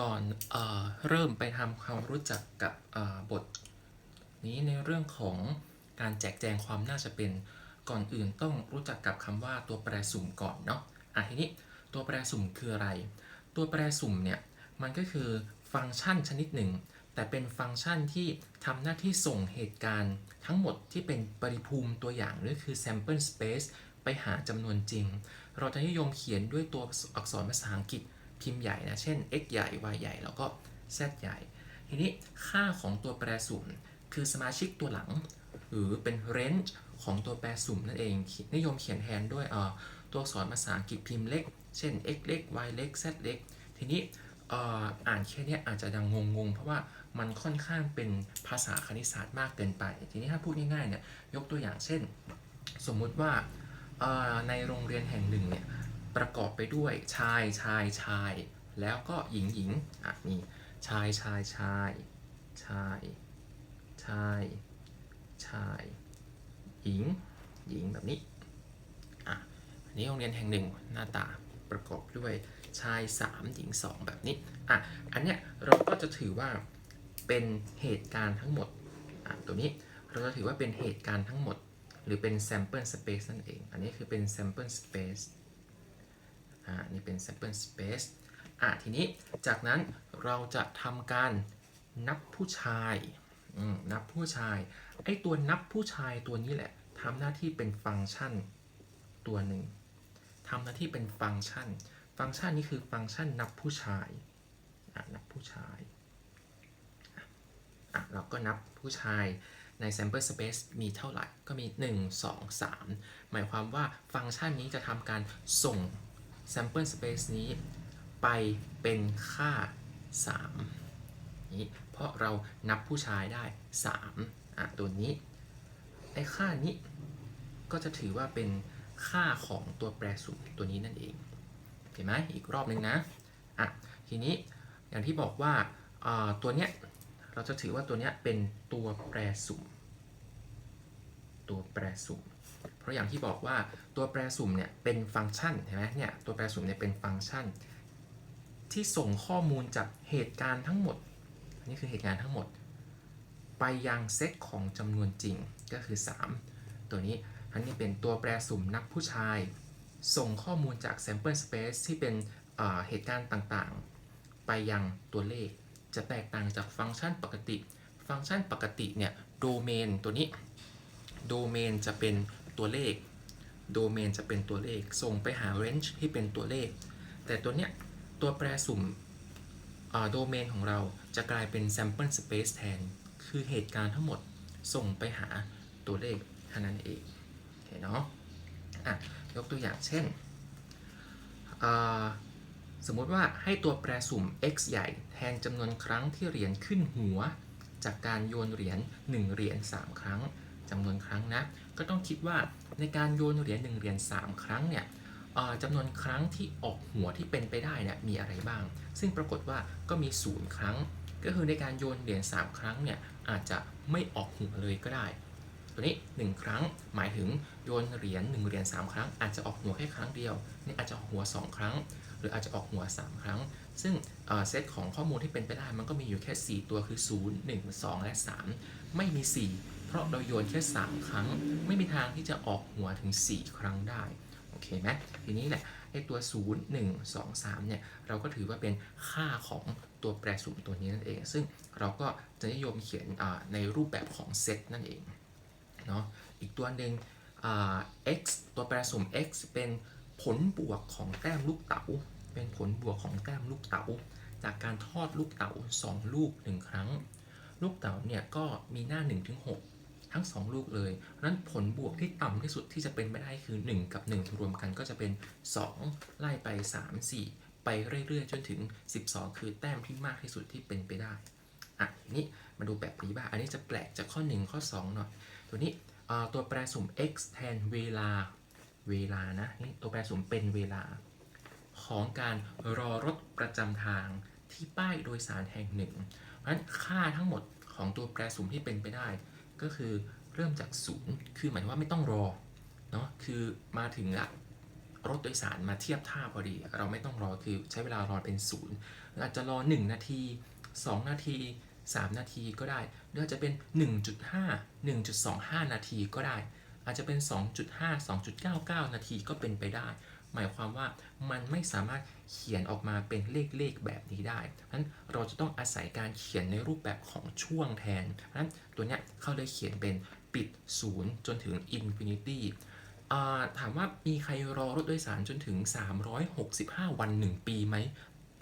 ก่อนเออเริ่มไปทำความรู้จักกับเอ่อบท นี้ในเรื่องของการแจกแจงความน่าจะเป็นก่อนอื่นต้องรู้จักกับคำว่าตัวแปรสุ่มก่อนเนาะอะทีนี้ตัวแปรสุ่มคืออะไร ตัวแปรสุ่มเนี่ยมันก็คือฟังก์ชันชนิดหนึ่ง แต่เป็นฟังก์ชันที่ทำหน้าที่ส่งเหตุการณ์ทั้งหมดที่เป็นปริภูมิตัวอย่างหรือคือ sample space ไปหาจำนวนจริง เราจะนิยมเขียนด้วยตัวอักษรภาษาอังกฤษ พิมพ์ใหญ่นะ เช่น x ใหญ่ y ใหญ่ แล้วก็ z ใหญ่ ทีนี้ค่าของตัวแปรสุ่ม คือสมาชิกตัวหลัง หรือเป็น range ของตัวแปรสุ่มนั่นเอง นิยมเขียนแทนด้วยตัวอักษรภาษาอังกฤษพิมพ์เล็ก เช่น x เล็ก y เล็ก z เล็ก ทีนี้อ่ออ่านแค่นี้อาจจะดังงงๆ เพราะว่ามันค่อนข้างเป็นภาษาคณิตศาสตร์มากเกินไป ทีนี้ถ้าพูดง่ายๆเนี่ยยกตัวอย่างเช่น สมมุติว่าในโรงเรียนแห่งหนึ่งเนี่ย ประกอบไปด้วยชายชายชาย แล้วก็หญิงหญิงอะนี่ชายชายชายชายชายชาย หญิง หญิงแบบนี้อะอันนี้โรงเรียนแห่งหนึ่งหน้าตาประกอบด้วยชาย 3 หญิง 2 แบบนี้อะอันเนี้ยเราก็จะถือว่าเป็นเหตุการณ์ทั้งหมดอะตัวนี้เราจะถือว่าเป็นเหตุการณ์ทั้งหมด หรือเป็น sample space นั่นเอง อันนี้คือเป็น sample space อ่านี่เป็น sample space อะทีนี้จากนั้นเราจะทำการนับผู้ชายนับผู้ชาย ไอ้ตัวนับผู้ชายตัวนี้แหละทำหน้าที่เป็นฟังก์ชันตัวหนึ่งทำหน้าที่เป็นฟังก์ชัน ฟังก์ชันนี้คือฟังก์ชันนับผู้ชายอะนับผู้ชายอะเราก็นับผู้ชายใน sample space มีเท่าไหร่ ก็มี 1 2 3 หมายความว่าฟังก์ชันนี้จะทำการส่ง sample space นี้ไปเป็นค่า 3 นี้ เพราะเรานับผู้ชายได้ 3 อะ ตัวนี้ ไอ้ค่านี้ก็จะถือว่าเป็นค่าของตัวแปรสุ่มตัวนี้นั่นเองเห็นไหมอีกรอบหนึ่งนะ อะ ทีนี้อย่างที่บอกว่าอ่าตัวเนี้ยเราจะถือว่าตัวเนี้ยเป็นตัวแปรสุ่ม ตัวแปรสุ่ม เพราะอย่างที่บอกว่าตัวแปรสุ่มเนี่ยเป็นฟังก์ชันเห็นไหมเนี่ยตัวแปรสุ่มเนี่ยเป็นฟังก์ชัน ที่ส่งข้อมูลจากเหตุการณ์ทั้งหมดอันนี้คือเหตุการณ์ทั้งหมด ไปยังเซตของจำนวนจริงก็คือ 3 ตัวนี้อันนี้เป็นตัวแปรสุ่มนักผู้ชาย ส่งข้อมูลจาก sample space ที่เป็นเหตุการณ์ต่างๆ ไปยังตัวเลข จะแตกต่างจากฟังก์ชันปกติ ฟังก์ชันปกติเนี่ยโดเมนตัวนี้โดเมนจะเป็น ตัวเลขโดเมนจะเป็นตัวเลข ส่งไปหา range ที่เป็นตัวเลข แต่ตัวเนี้ยตัวแปรสุ่มโดเมนของเราจะกลายเป็น sample space แทน คือเหตุการณ์ทั้งหมดส่งไปหาตัวเลขเท่านั้นเองโอเคเนาะอะยกตัวอย่างเช่น สมมุติว่าให้ตัวแปรสุ่ม x ใหญ่แทนจำนวนครั้งที่เหรียญขึ้นหัว จากการโยนเหรียญ1เหรียญ3 ครั้งจำนวนครั้งนะ ก็ต้องคิดว่าในการโยนเหรียญ1เหรียญ3 ครั้งเนี่ยจำนวนครั้งที่ออกหัวที่เป็นไปได้เนี่ยมีอะไรบ้าง ซึ่งปรากฏว่าก็มี 0 ครั้ง ก็คือในการโยนเหรียญ3 ครั้งเนี่ยอาจจะไม่ออกหัวเลยก็ได้ ตัวนี้ 1 ครั้งหมายถึงโยนเหรียญ1เหรียญ3 ครั้ง อาจจะออกหัวแค่ครั้งเดียวนี่อาจจะออกหัว 2 ครั้ง หรืออาจจะออกหัว 3 ครั้ง ซึ่งเอ่อเซตของข้อมูลที่เป็นไปได้มันก็มีอยู่แค่ 4 ตัวคือ 0 1 2 และ 3 ไม่มี 4 เพราะเราโยนแค่ 3 ครั้ง ไม่มีทางที่จะออกหัวถึง 4 ครั้งได้ โอเคไหมทีนี้แหละไอ้ตัว 0 1 2 3 เนี่ย เราก็ถือว่าเป็นค่าของตัวแปรสุ่มตัวนี้นั่นเอง ซึ่งเราก็จะนิยมเขียนในรูปแบบของเซตนั่นเองเนาะอีกตัวหนึ่ง x ตัวแปรสุ่ม x เป็นผลบวกของแต้มลูกเต๋า เป็นผลบวกของแต้มลูกเต๋า จากการทอดลูกเต๋า2 ลูก 1 ครั้ง ลูกเต๋าเนี่ยก็มีหน้า 1-6 ทั้ง 2 ลูกเลย เพราะนั้นผลบวกที่ต่ำที่สุดที่จะเป็นไปได้คือ 1 กับ 1 รวมกันก็จะเป็น 2 ไล่ไป 3 4 ไปเรื่อยๆ จนถึง 12 คือแต้มที่มากที่สุดที่เป็นไปได้อะนี้มาดูแบบนี้บ้างอันนี้จะแปลกจากข้อ 1 ข้อ 2 หน่อย ตัวนี้ตัวแปรสุ่ม x แทนเวลาเวลานะนี่ตัวแปรสุ่มเป็นเวลา ของการรอรถประจำทางที่ป้ายโดยสารแห่งหนึ่งเพราะฉะนั้นค่าทั้งหมดของตัวแปรสุ่มที่เป็นไปได้ ก็คือเริ่มจากศูนย์คือหมายว่าไม่ต้องรอเนาะคือมาถึงละรถโดยสารมาเทียบท่าพอดี เราไม่ต้องรอคือใช้เวลารอเป็นศูนย์อาจจะรอ 1 นาที 2 นาที 3 นาทีก็ได้หรืออาจจะเป็น 1.5 1.25 นาทีก็ได้ อาจจะเป็น 2.5 2.99 นาทีก็เป็นไปได้ หมายความว่ามันไม่สามารถเขียนออกมาเป็นเลขเลขๆแบบนี้ได้เพราะฉะนั้นเราจะต้องอาศัยการเขียนในรูปแบบของช่วงแทนเพราะฉะนั้นตัวเนี้ยเขาเลยเขียนเป็นปิดศูนย์จนถึง infinity อ่าถามว่ามีใครรอรถโดยสารจนถึง 365 วัน 1 ปีไหม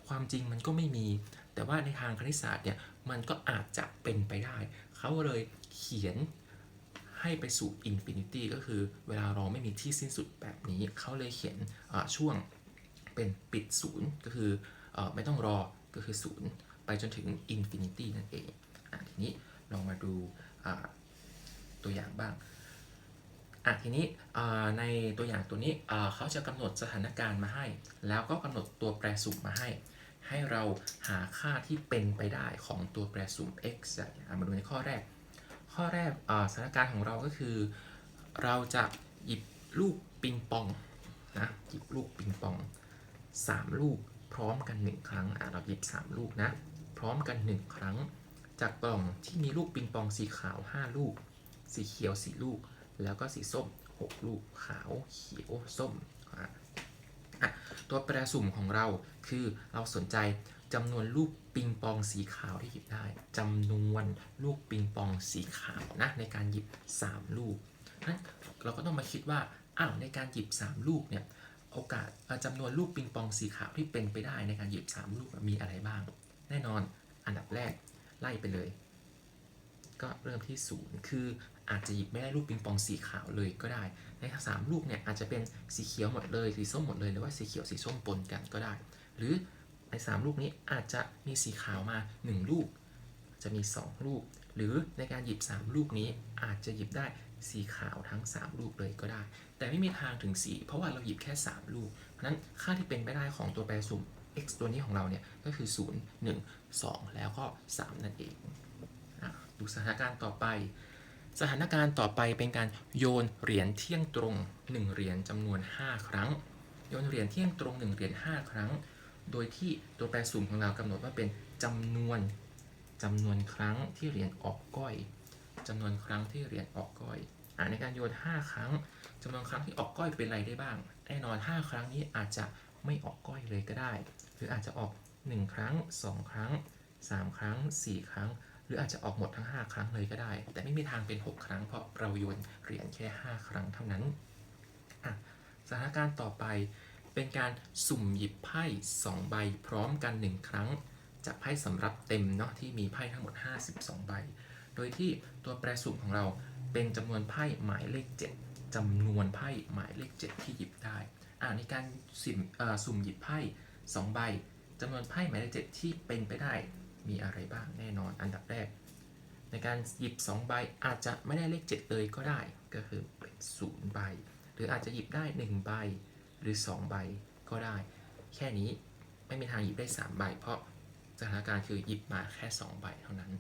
ความจริงมันก็ไม่มี แต่ว่าในทางคณิตศาสตร์เนี่ย มันก็อาจจะเป็นไปได้ เขาเลยเขียน ให้ไปสู่ infinity ก็คือเวลาเรอไม่มีที่สิ้นสุดแบบนี้ เขาเลยเขียนช่วงเป็นปิดศูนย์ก็คืออไม่ต้องรอก็คือศูนย์ไปจนถึง infinity นั่นเองอทีนี้ลองมาดูตัวอย่างบ้างอะทีนี้ในตัวอย่างตัวนี้เขาจะกำหนดสถานการณ์มาให้ แล้วก็กำหนดตัวแปรสุ่มมาให้ ให้เราหาค่าที่เป็นไปได้ของตัวแปรสุ่ม x มาดูในข้อแรก ข้อแรกอ่าสถานการณ์ของเราก็คือ เราจะหยิบลูกปิงปองนะหยิบลูกปิงปอง 3 ลูกพร้อมกัน 1 ครั้งอะเราหยิบ 3 ลูกนะพร้อมกัน 1 ครั้ง จากกล่องที่มีลูกปิงปองสีขาว 5 ลูก สีเขียว 4 ลูก แล้วก็สีส้ม 6 ลูกขาวเขียวส้มอะอะตัวแปรสุ่มของเราคือเราสนใจ จำนวนลูกปิงปองสีขาวที่หยิบได้จำนวนลูกปิงปองสีขาวนะในการหยิบ 3 ลูกนั้นเราก็ต้องมาคิดว่าอ้าวในการหยิบ 3 ลูกเนี่ยโอกาสจำนวนลูกปิงปองสีขาวที่เป็นไปได้ในการหยิบ 3 ลูกมีอะไรบ้าง แน่นอนอันดับแรกไล่ไปเลย ก็เริ่มที่ศูนย์คืออาจจะหยิบไม่ได้ลูกปิงปองสีขาวเลยก็ได้ ในทั้งสามลูกเนี่ยอาจจะเป็นสีเขียวหมดเลยสีส้มหมดเลยหรือว่าสีเขียวสีส้มปนกันก็ได้ หรือ ในสามลูกนี้อาจจะมีสีขาวมา 1 ลูก จะมี 2 ลูก หรือในการหยิบ 3 ลูกนี้อาจจะหยิบได้สีขาวทั้ง 3 ลูกเลยก็ได้ แต่ไม่มีทางถึงสีเพราะว่าเราหยิบแค่ 3 ลูก เพราะนั้นค่าที่เป็นไปได้ของตัวแปรสุ่ม x ตัวนี้ของเราเนี่ยก็คือ 0 1 2 แล้วก็ 3 นั่นเองอะดูสถานการณ์ต่อไป สถานการณ์ต่อไปเป็นการโยนเหรียญเที่ยงตรง 1 เหรียญจำนวน 5 ครั้ง โยนเหรียญเที่ยงตรง 1 เหรียญ5 ครั้ง โดยที่ตัวแปรสุ่มของเรากำหนดว่าเป็นจำนวนจำนวนครั้งที่เหรียญออกก้อยจำนวนครั้งที่เหรียญออกก้อยอในการโยน 5 ครั้งจำนวนครั้งที่ออกก้อยเป็นอะไรได้บ้าง แน่นอน 5 ครั้งนี้อาจจะไม่ออกก้อยเลยก็ได้ หรืออาจจะออก 1 ครั้ง 2 ครั้ง 3 ครั้ง 4 ครั้ง หรืออาจจะออกหมดทั้ง 5 ครั้งเลยก็ได้ แต่ไม่มีทางเป็น 6 ครั้งเพราะเราโยนเหรียญแค่ 5 ครั้งเท่านั้นสถานการณ์ต่อไป เป็นการสุ่มหยิบไพ่2ใบพร้อมกัน 1 ครั้ง จากไพ่สำรับเต็มเนาะที่มีไพ่ทั้งหมด 52 ใบ โดยที่ตัวแปรสุ่มของเราเป็นจำนวนไพ่หมายเลข 7จำนวนไพ่หมายเลข 7 ที่หยิบได้อ่าในการสุ่มสุ่มหยิบไพ่2ใบจำนวนไพ่หมายเลข 7 ที่เป็นไปได้มีอะไรบ้างแน่นอนอันดับแรก ในการหยิบ 2 ใบอาจจะไม่ได้เลข 7 เลยก็ได้ก็คือเป็น0ใบ หรืออาจจะหยิบได้ 1 ใบ รือ 2 ใบก็ได้ แค่นี้ไม่มีทางหยิบได้ 3 ใบ เพราะสถานการณ์คือหยิบมาแค่ 2 ใบเท่านั้น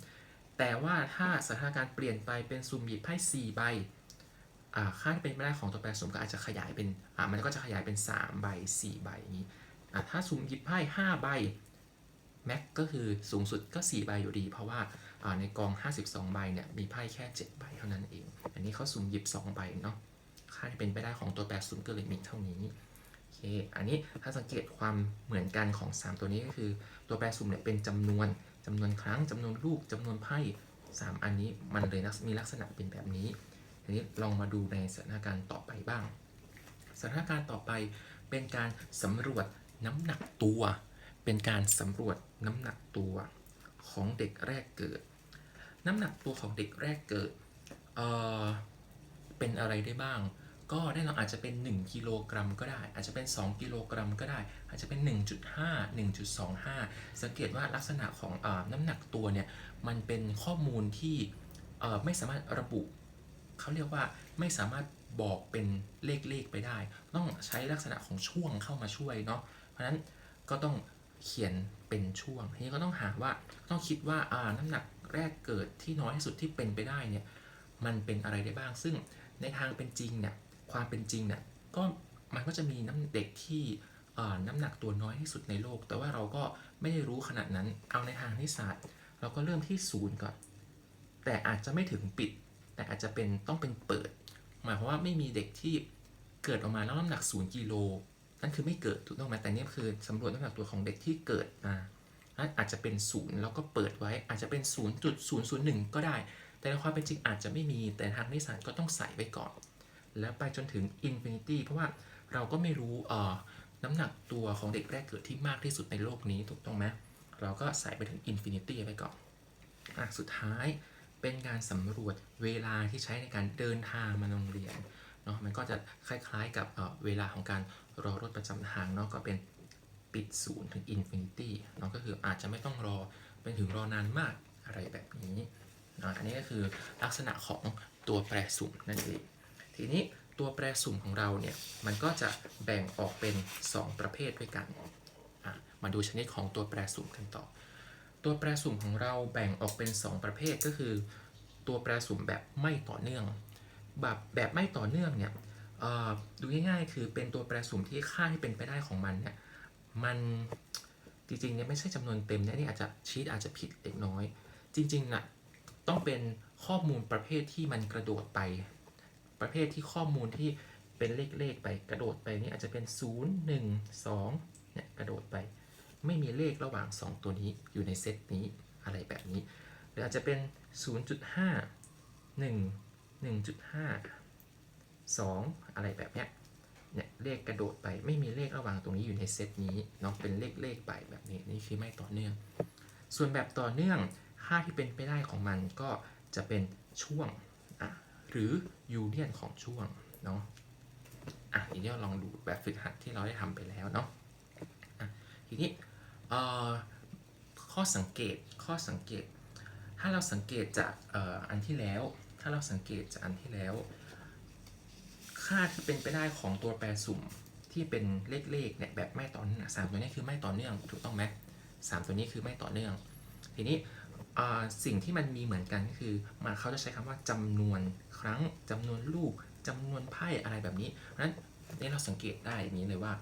แต่ว่าถ้าสถานการณ์เปลี่ยนไปเป็นสุ่มหยิบไพ่4ใบค่าที่เป็นไปได้ของตัวแปรสุ่มก็อาจจะขยายเป็นมันก็จะขยายเป็น 3 ใบ 4 ใบอย่างนี้ถ้าสุ่มหยิบไพ่5ใบแม็กก็คือสูงสุดก็ 4 ใบอยู่ดี เพราะว่าอ่าในกอง 52 ใบเนี่ยมีไพ่แค่ 7 ใบเท่านั้นเอง อันนี้เขาสุ่มหยิบ 2 ใบเนาะค่าที่เป็นไปได้ของตัวแปรสุ่มก็เลยมีเท่านี้ เค อันนี้ถ้าสังเกตความเหมือนกันของ 3 ตัวนี้ก็คือ ตัวแปรสุ่มเนี่ยเป็นจำนวนจำนวนครั้งจำนวนลูกจำนวนไพ่ 3 อันนี้มันเลยมีลักษณะเป็นแบบนี้ ทีนี้ลองมาดูในสถานการณ์ต่อไปบ้าง สถานการณ์ต่อไปเป็นการสำรวจน้ำหนักตัว เป็นการสำรวจน้ำหนักตัวของเด็กแรกเกิด น้ำหนักตัวของเด็กแรกเกิด เอ่อ เป็นอะไรได้บ้าง ก็แน่นอนอาจจะเป็น 1 กิโลกรัมก็ได้ อาจจะเป็น 2 กิโลกรัมก็ได้ อาจจะเป็น 1.5 1.25 สังเกตว่าลักษณะของอน้ำหนักตัวเนี่ยมันเป็นข้อมูลที่ไม่สามารถระบุเขาเรียกว่าไม่สามารถบอกเป็นเลขเลขๆไปได้ ต้องใช้ลักษณะของช่วงเข้ามาช่วยเนาะเพราะฉะนั้นก็ต้องเขียนเป็นช่วงทีนี้ก็ต้องหาว่าต้องคิดว่าอ่าน้ำหนักแรกเกิดที่น้อยที่สุดที่เป็นไปได้เนี่ยมันเป็นอะไรได้บ้าง ซึ่งในทางเป็นจริงเนี่ย ความเป็นจริงเนี่ยก็มันก็จะมีน้ำเด็กที่น้ำหนักตัวน้อยที่สุดในโลก แต่ว่าเราก็ไม่ได้รู้ขนาดนั้น เอาในทางนิสศาสตเราก็เริ่มที่ศูนย์ก่อน แต่อาจจะไม่ถึงปิด แต่อาจจะเป็นต้องเป็นเปิด หมายความว่าไม่มีเด็กที่เกิดออกมาแล้วน้ำหนักศูนย์กิโล นั่นคือไม่เกิดถูกต้องไหมแต่นี่คือสำรวจน้ำหนักตัวของเด็กที่เกิดมานั่นอาจจะเป็นศูนย์แล้วก็เปิดไว้ อาจจะเป็น0.001ก็ได้ แต่ในความเป็นจริงอาจจะไม่มี แต่ทางนิสสันก็ต้องใส่ไว้ก่อน แล้วไปจนถึง infinity เพราะว่าเราก็ไม่รู้เอ่อน้ำหนักตัวของเด็กแรกเกิดที่มากที่สุดในโลกนี้ถูกต้องไหมเราก็ใส่ไปถึง infinity ไว้ก่อนอะสุดท้ายเป็นการสำรวจเวลาที่ใช้ในการเดินทางมาโรงเรียนเนาะมันก็จะคล้ายๆกับเเวลาของการรอรถประจำทางเนาะก็เป็นปิดศูนย์ถึง infinity เนาะก็คืออาจจะไม่ต้องรอเป็นถึงรอนานมากอะไรแบบนี้เนาะอันนี้ก็คือลักษณะของตัวแปรสุ่มนั่นเอง ทีนี้ตัวแปรสุ่มของเราเนี่ยมันก็จะแบ่งออกเป็น 2 ประเภทด้วยกันมาดูชนิดของตัวแปรสุ่มกันต่อ ตัวแปรสุ่มของเราแบ่งออกเป็น 2 ประเภทก็คือ ตัวแปรสุ่มแบบไม่ต่อเนื่อง แบบแบบไม่ต่อเนื่องเนี่ยเอ่อดูง่ายๆ คือเป็นตัวแปรสุ่มที่ค่าที่เป็นไปได้ของมันเนี่ยมันจริงๆเนี่ยไม่ใช่จำนวนเต็มนะนี่อาจจะชีตอาจจะผิดเล็กน้อย จริงๆน่ะต้องเป็นข้อมูลประเภทที่มันกระโดดไป ประเภทที่ข้อมูลที่เป็นเลขๆไปกระโดดไปนี่อาจจะเป็น 0 1 2เนี่ยกระโดดไป ไม่มีเลขระหว่าง 2 ตัวนี้อยู่ในเซตนี้อะไรแบบนี้ หรืออาจจะเป็น 0.5 1 1.5 2 อะไรแบบเนี้ยเนี่ยเลขกระโดดไปไม่มีเลขระหว่างตรงนี้อยู่ในเซตนี้เนาะเป็นเลขเลขไปแบบนี้นี่คือไม่ต่อเนื่อง ส่วนแบบต่อเนื่องค่าที่เป็นไปได้ของมันก็จะเป็นช่วง หรือยูเนียนของช่วงเนาะอะทีนี้ลองดูแบบฝึกหัดที่เราได้ทำไปแล้วเนาะอะทีนี้ข้อสังเกตข้อสังเกต ถ้าเราสังเกตจากอ,อ,อันที่แล้ว ถ้าเราสังเกตจากอันที่แล้ว ค่าที่เป็นไปได้ของตัวแปรสุ่มที่เป็นเลขๆเนี่ยแบบไม่ต่อเนื่องสามตัวนี้คือไม่ต่อเนื่องถูกต้องไหมสามตัวนี้คือไม่ต่อเนื่อง ทีนี้ สิ่งที่มันมีเหมือนกันก็คือมันเขาจะใช้คำว่าจำนวนครั้งจำนวนลูกจำนวนไพ่อะไรแบบนี้เพราะฉะนั้นนี่เราสังเกตได้อย่างนี้เลยว่า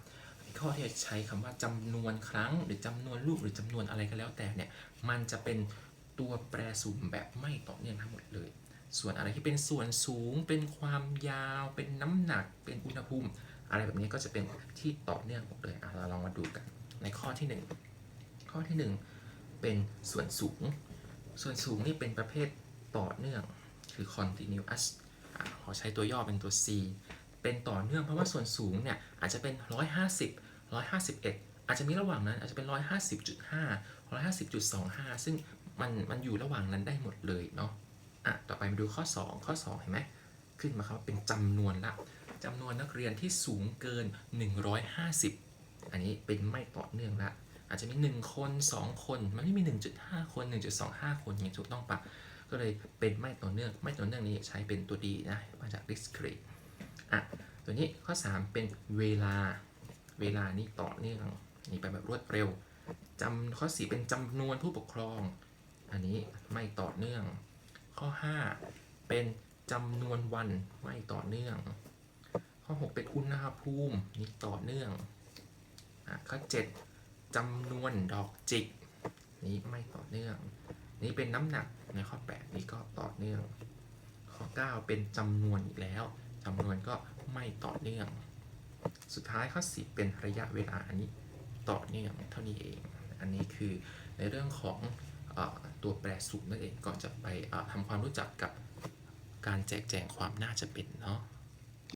ข้อที่จะใช้คำว่าจำนวนครั้ง หรือจำนวนลูกหรือจำนวนอะไรก็แล้วแต่เนี่ยมันจะเป็นตัวแปรสุ่มแบบไม่ต่อเนื่องทั้งหมดเลย ส่วนอะไรที่เป็นส่วนสูง เป็นความยาว เป็นน้ำหนัก เป็นอุณหภูมิ อะไรแบบนี้ก็จะเป็นที่ต่อเนื่องหมดเลยเราลองมาดูกัน ในข้อที่หนึ่งข้อที่หนึ่งเป็นส่วนสูง ส่วนสูงนี่เป็นประเภทต่อเนื่องคือ continuous อขอใช้ตัวย่อเป็นตัว C เป็นต่อเนื่องเพราะว่าส่วนสูงเนี่ยอาจจะเป็น 150 151 อาจจะมีระหว่างนั้นอาจจะเป็น 150.5 150.25 ซึ่งมันมันอยู่ระหว่างนั้นได้หมดเลยเนาะอะต่อไปมาดูข้อ 2 ข้อ 2 เห็นไหมขึ้นมาครับว่าเป็นจำนวนละจำนวนนักเรียนที่สูงเกิน 150 อันนี้เป็นไม่ต่อเนื่องละ อาจจะมี 1 คน 2 คน มันไม่มี 1.5 คน 1.25 คนอย่างถูกต้องปะก็เลยเป็นไม่ต่อเนื่อง ไม่ต่อเนื่องนี้ใช้เป็นตัวดีนะมาจาก discrete อะตัวนี้ข้อ 3 เป็นเวลา เวลานี่ต่อเนื่องนี่ไปแบบรวดเร็วจำข้อ 4 เป็นจำนวนผู้ปกครอง อันนี้ไม่ต่อเนื่อง ข้อ 5 เป็นจำนวนวันไม่ต่อเนื่อง ข้อ 6 เป็นอุณหภูมินี่ต่อเนื่องอะข้อ 7 จำนวนดอกจิก นี่ไม่ต่อเนื่อง นี่เป็นน้ำหนักในข้อ 8 นี่ก็ต่อเนื่อง ข้อ 9 เป็นจำนวนอีกแล้วจำนวนก็ไม่ต่อเนื่อง สุดท้ายข้อ 10 เป็นระยะเวลาอันนี้ต่อเนื่องเท่านี้เอง อันนี้คือในเรื่องของอตัวแปรสุ่มนั่นเองก่อนจะไปทำความรู้จักกับการแจกแจงความน่าจะเป็นเนาะ